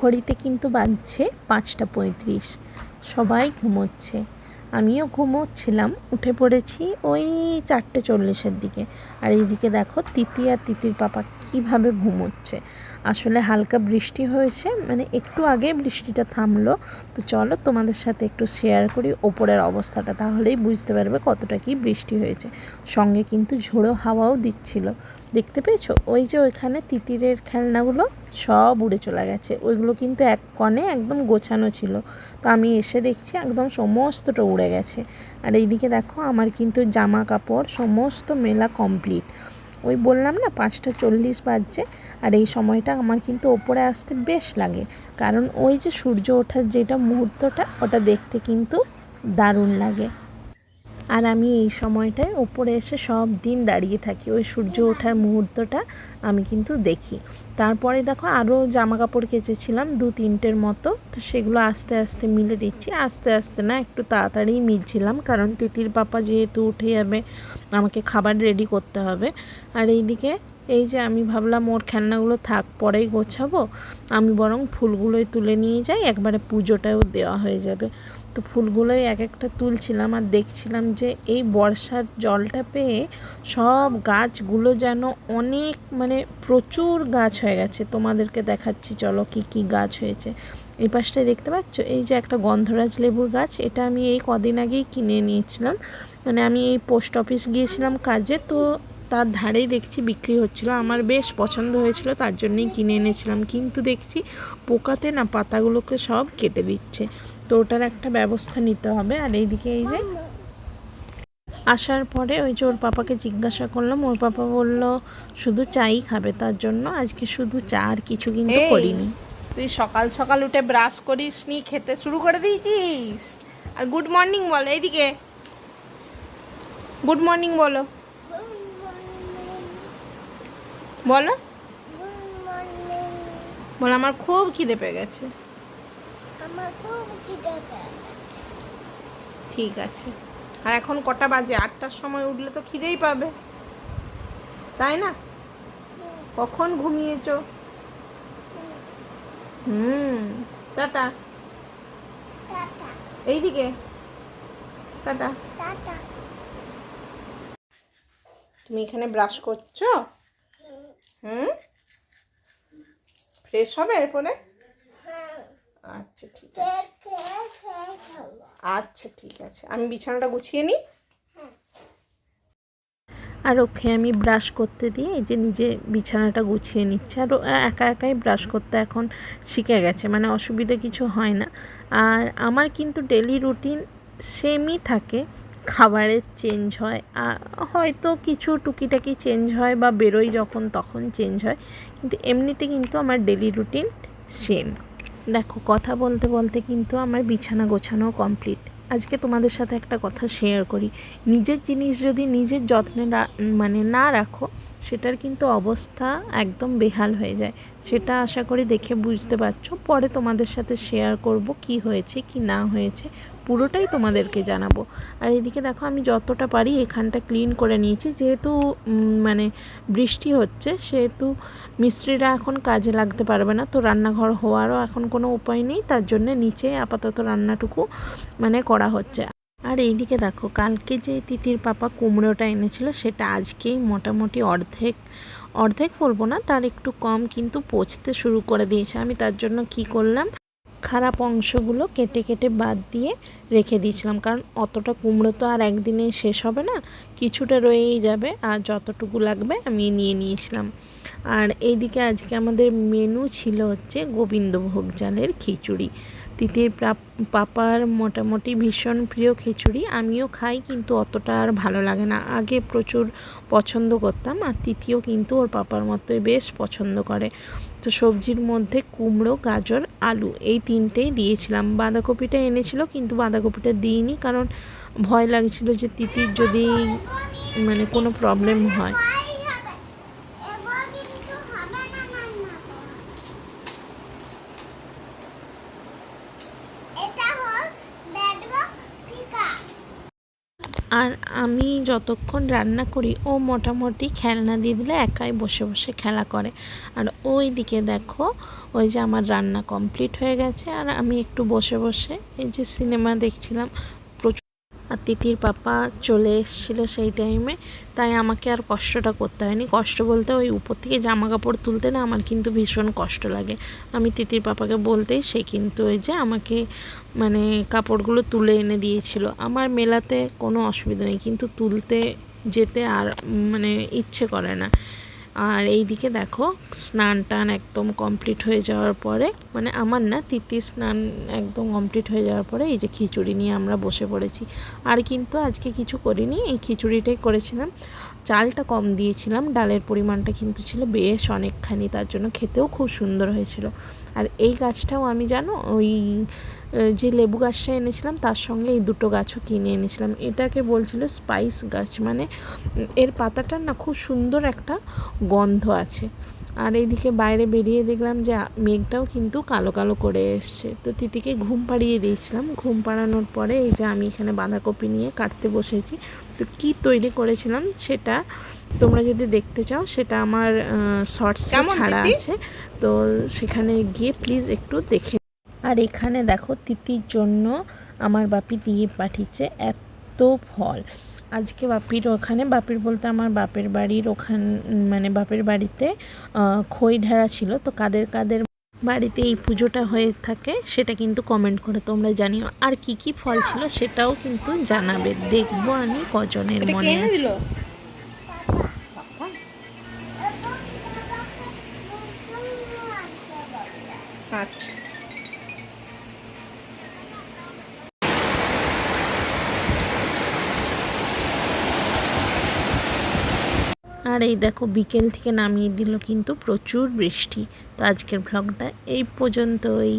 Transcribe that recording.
ঘড়িতে কিন্তু বাজছে পাঁচটা পঁয়ত্রিশ। সবাই ঘুমোচ্ছে। আমিও ঘুমোচ্ছিলাম, উঠে পড়েছি ওই চারটে চল্লিশের দিকে। আর এইদিকে দেখো তিতি আর তিতির পাপা কীভাবে ঘুমোচ্ছে। আসলে হালকা বৃষ্টি হয়েছে মানে একটু আগে বৃষ্টিটা থামলো। তো চলো তোমাদের সাথে একটু শেয়ার করি ওপরের অবস্থাটা, তাহলেই বুঝতে পারবে কতটা কি বৃষ্টি হয়েছে। সঙ্গে কিন্তু ঝোড়ো হাওয়াও দিচ্ছিল। দেখতে পেয়েছ? ওই যে ওইখানে তিতিরের খেলনাগুলো সব উড়ে চলে গেছে। ওইগুলো কিন্তু এক কণে একদম গোছানো ছিল। তো আমি এসে দেখছি একদম সমস্তটা উড়ে গেছে। আর এইদিকে দেখো, আমার কিন্তু জামা কাপড় সমস্ত মেলা কমপ্লিট। ওই বললাম না, পাঁচটা চল্লিশ বাজছে। আর এই সময়টা আমার কিন্তু ওপরে আসতে বেশ লাগে। কারণ ওই যে সূর্য ওঠার যেটা মুহূর্তটা, ওটা দেখতে কিন্তু দারুণ লাগে। আর আমি এই সময়টায় ওপরে এসে সব দিন দাঁড়িয়ে থাকি। ওই সূর্য ওঠার মুহূর্তটা আমি কিন্তু দেখি। তারপরে দেখো আরও জামা কাপড় কেচেছিলাম দু তিনটের মতো। তো সেগুলো আস্তে আস্তে মিলে দিচ্ছি। আস্তে আস্তে না একটু তাড়াতাড়ি মিলছিলাম। কারণ তিতির পাপা যেহেতু উঠে যাবে, আমাকে খাবার রেডি করতে হবে। আর এইদিকে এই যে আমি ভাবলাম ওর খেলনাগুলো থাক, পরেই গোছাবো। আমি বরং ফুলগুলোই তুলে নিয়ে যাই, একবারে পুজোটাও দেওয়া হয়ে যাবে। তো ফুলগুলোই এক একটা তুলছিলাম আর দেখছিলাম যে এই বর্ষার জলটা পেয়ে সব গাছগুলো যেন অনেক মানে প্রচুর গাছ হয়ে গেছে। তোমাদেরকে দেখাচ্ছি, চলো কি কি গাছ হয়েছে। এই পাশটায় দেখতে পাচ্ছ? এই যে একটা গন্ধরাজ লেবুর গাছ, এটা আমি এই কদিন আগেই কিনে নিয়েছিলাম। মানে আমি এই পোস্ট অফিস গিয়েছিলাম কাজে, তো তার ধারেই দেখছি বিক্রি হচ্ছিল। আমার বেশ পছন্দ হয়েছিল তার জন্যই কিনে এনেছিলাম। কিন্তু দেখছি পোকাতে না পাতাগুলোকে সব কেটে দিচ্ছে। তো ওটার একটা ব্যবস্থা নিতে হবে। আর এইদিকে এই যে আসার পরে ওই যে ওর পাপাকে জিজ্ঞাসা করলাম। ওর পাপা বলল শুধু চাই খাবে তার জন্য আজকে শুধু চা আর কিছু কিন্তু। করিনি। তুই সকাল সকাল উঠে ব্রাশ করিস নি খেতে শুরু করে দিয়েছিস। আর গুড মর্নিং বলো এইদিকে। গুড মর্নিং বলো। বলো। বলো আমার খুব খিদে পেয়ে গেছে। আমার খুব খিদে ঠিক আছে। আর এখন কটা বাজে? আটটার সময় উঠলে তো খিদেই পাবে। তাই না? কখন ঘুমিয়েছো? হুম। টাটা। এইদিকে। টাটা। তুমি এখানে ব্রাশ করছ? হুম? ফ্রেশ হবে এরপরে? আচ্ছা ঠিক আছে। আচ্ছা ঠিক আছে। আমি বিছানাটা গুছিয়ে নিই। আর ওকে আমি ব্রাশ করতে দিয়ে এই যে নিজে বিছানাটা গুছিয়ে নিচ্ছে। আর একা একাই ব্রাশ করতে এখন শিখে গেছে। মানে অসুবিধা কিছু হয় না। আর আমার কিন্তু ডেলি রুটিন সেমই থাকে। খাবারের চেঞ্জ হয়। হয়তো কিছু টুকিটাকি চেঞ্জ হয় বা বেরোই যখন তখন চেঞ্জ হয়। কিন্তু এমনিতে কিন্তু আমার ডেলি রুটিন সেম দেখো, কথা বলতে বলতে কিন্তু আমার বিছানা গোছানো কমপ্লিট আজকে তোমাদের সাথে একটা কথা শেয়ার করি। নিজের জিনিস যদি নিজের যত্নে মানে না রাখো সেটার কিন্তু অবস্থা একদম বেহাল হয়ে যায়। সেটা আশা করি দেখে বুঝতে পারছ। পরে তোমাদের সাথে শেয়ার করব কি হয়েছে, কি না হয়েছে, পুরোটাই তোমাদেরকে জানাব। আর এদিকে দেখো, আমি যতটা পারি এখানটা ক্লিন করে নিয়েছি। যেহেতু মানে বৃষ্টি হচ্ছে, সেহেতু মিস্ত্রিরা এখন কাজে লাগতে পারবে না। তো রান্নাঘর হওয়ারও এখন কোনো উপায় নেই। তার জন্য নিচে আপাতত রান্নাটুকু মানে করা হচ্ছে। আর এইদিকে দেখো, কালকে যে তিতির পাপা কুমড়োটা এনেছিল, সেটা আজকেই মোটামুটি অর্ধেক অর্ধেক বলব না, তার একটু কম কিন্তু পচতে শুরু করে দিয়েছে। আমি তার জন্য কি করলাম, খারাপ অংশগুলো কেটে কেটে বাদ দিয়ে রেখে দিয়েছিলাম, কারণ অতটা কুমড়ো তো আর একদিনে শেষ হবে না, কিছুটা রয়েই যাবে, আর যতটুকু লাগবে আমি নিয়ে নিয়েছিলাম। আর এইদিকে আজকে আমাদের মেনু ছিল হচ্ছে গোবিন্দভোগ চালের খিচুড়ি। তিতির পাপার মোটামুটি ভীষণ প্রিয় খিচুড়ি। আমিও খাই, কিন্তু অতটা আর ভালো লাগে না। আগে প্রচুর পছন্দ করতাম, আর তিথিও কিন্তু ওর পাপার মতোই বেশ পছন্দ করে। তো সবজির মধ্যে কুমড়ো, গাজর, আলু এই তিনটেই দিয়েছিলাম। বাঁধাকপিটা এনেছিল, কিন্তু বাঁধাকপিটা দিইনি, কারণ ভয় লাগছিল যে তিতির যদি মানে কোনো প্রবলেম হয় তাই হবে এবার কিন্তু হবে না রান্না করা। এটা হল বেডবক ফিকা আর আমি যতক্ষণ রান্না করি, ও মোটামুটি খেলনা দিয়ে দিলে একাই বসে বসে খেলা করে। আর ওই দিকে দেখো, ওই যে আমার রান্না কমপ্লিট হয়ে গেছে, আর আমি একটু বসে বসে এই যে সিনেমা দেখছিলাম আর তিতির পাপা চলে এসেছিল সেই টাইমে তাই আমাকে আর কষ্টটা করতে হয়নি। কষ্ট বলতে ওই উপর থেকে জামা কাপড় তুলতে না আমার কিন্তু ভীষণ কষ্ট লাগে। আমি তিতির পাপাকে বলতেই সে কিন্তু ওই যে আমাকে মানে কাপড়গুলো তুলে এনে দিয়েছিল। আমার মেলাতে কোনো অসুবিধা নেই, কিন্তু তুলতে যেতে আর মানে ইচ্ছে করে না। আর এই দিকে দেখো, স্নান টান একদম কমপ্লিট হয়ে যাওয়ার পরে মানে আমার না তিতি স্নান একদম কমপ্লিট হয়ে যাওয়ার পরে এই যে খিচুড়ি নিয়ে আমরা বসে পড়েছি। আর কিন্তু আজকে কিছু করিনি, এই খিচুড়িটাই করেছিলাম। চালটা কম দিয়েছিলাম, ডালের পরিমাণটা কিন্তু ছিল বেশ অনেকখানি, তার জন্য খেতেও খুব সুন্দর হয়েছিল। আর এই গাছটাও আমি জানো ওই যে লেবু গাছটা এনেছিলাম, তার সঙ্গে এই দুটো গাছও কিনে এনেছিলাম। এটাকে বলছিল স্পাইস গাছ মানে এর পাতাটার না খুব সুন্দর একটা গন্ধ আছে। আর এইদিকে বাইরে বেরিয়ে দেখলাম যে মেঘটাও কিন্তু কালো কালো করে এসছে। তো তিতিকে ঘুম পাড়িয়ে দিয়েছিলাম। ঘুম পাড়ানোর পরে এই যে আমি এখানে বাঁধাকপি নিয়ে কাটতে বসেছি। তো কি তৈরি করেছিলাম সেটা তোমরা যদি দেখতে চাও সেটা আমার শর্টসে ছাড়া আছে। তো সেখানে গিয়ে প্লিজ একটু দেখে আর এখানে দেখো তিতির জন্য আমার বাপি দিয়ে পাঠিয়েছে এত ফল। আজকে বাপির ওখানে বাপির বলতে আমার বাপের বাড়ির ওখান মানে বাপের বাড়িতে খই ঢাড়া ছিল। তো কাদের কাদের বাড়িতে এই পুজোটা হয়ে থাকে সেটা কিন্তু কমেন্ট করে তোমরা জানিও। আর কি কি ফল ছিল সেটাও কিন্তু জানাবে। দেখব আমি কজনের মনে আছে। আচ্ছা আর এই দেখো, বিকেল থেকে নামিয়ে দিল কিন্তু প্রচুর বৃষ্টি। তো আজকের ভ্লগটা এই পর্যন্তই।